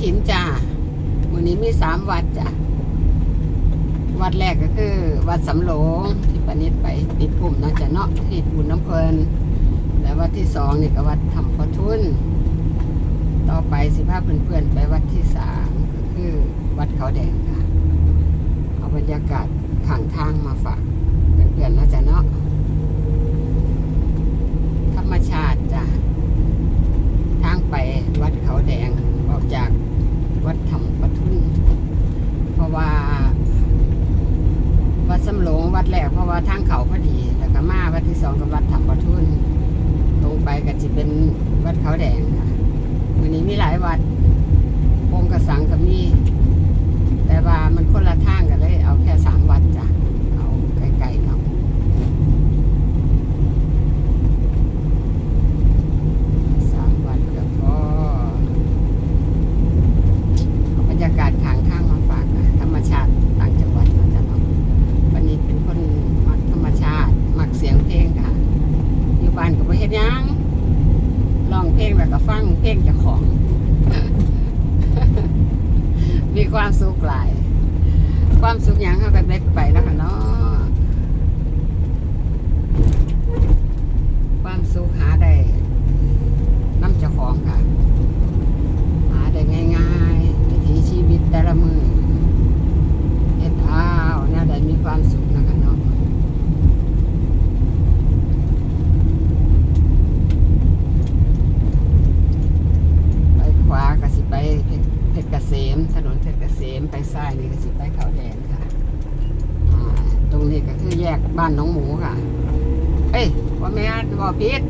ถินจ้าวันนี้มีสามวัดจ้ะ วัดแรกก็คือ วัดสำโรงที่ปนิดไปติดปุ่มนะจะเนาะที่บุญน้ำเพลิน และวัดที่สองนี่ก็วัดธรรมพทุน ต่อไปสิภาพเพื่อนๆไปวัดที่สามก็คือ วัดเขาแดงค่ะ เอาบรรยากาศข้างทางมาฝาก วัดสำโรงวัดแรกเพราะว่าทางเขาพอดี แล้วก็มาวัดที่สองกับวัดธรรมปทุนตรงไปก็จะเป็นวัดเขาแดงค่ะวันนี้มีหลายวัดองค์กระสังก็มี แต่ว่ามันคนละท่างกันเลย เอาแค่สามวัดจ้ะ เอาไกลๆเนาะ สามวันก็พอเอาบรรยากาศข้างทางมาฝากนะธรรมชาติต่างจังหวัดนะจ๊ะเนาะวันนี้เป็นคนมักธรรมชาติ มักเสียงเพลงค่ะ อยู่ บ้านก็บ่เฮ็ดหยังร้องเพลงแล้วก็ฟังเพลงเจ้าของ มีความสุขหลาย ความสุขหยังเขาก็ได้ไปแล้วค่ะเนาะ ความสุขหาได้ น้ำเจ้าของค่ะ หาได้ง่ายๆวิถีชีวิตแต่ละมือเฮ็ดอ้าวน่าได้มีความสุขนะคะเนาะไปขวาก็สิไปเพชรเพชรเกษม ถนนเพชรเกษม ไปซ้ายนี่ก็สิไปเขาแดงค่ะตรงนี้ก็คือแยกบ้านน้องหมูค่ะ เอ้ยว่าแม่นว่าพิษ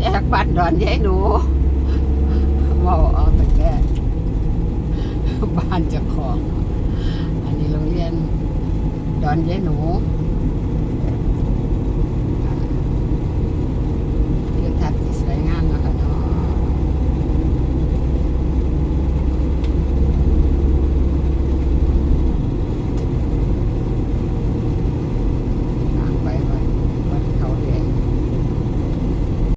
แยกบ้านดอนยายหนูว่าเอาแต่แก่บ้านจะของ อันนี้โรงเรียนดอนยายหนู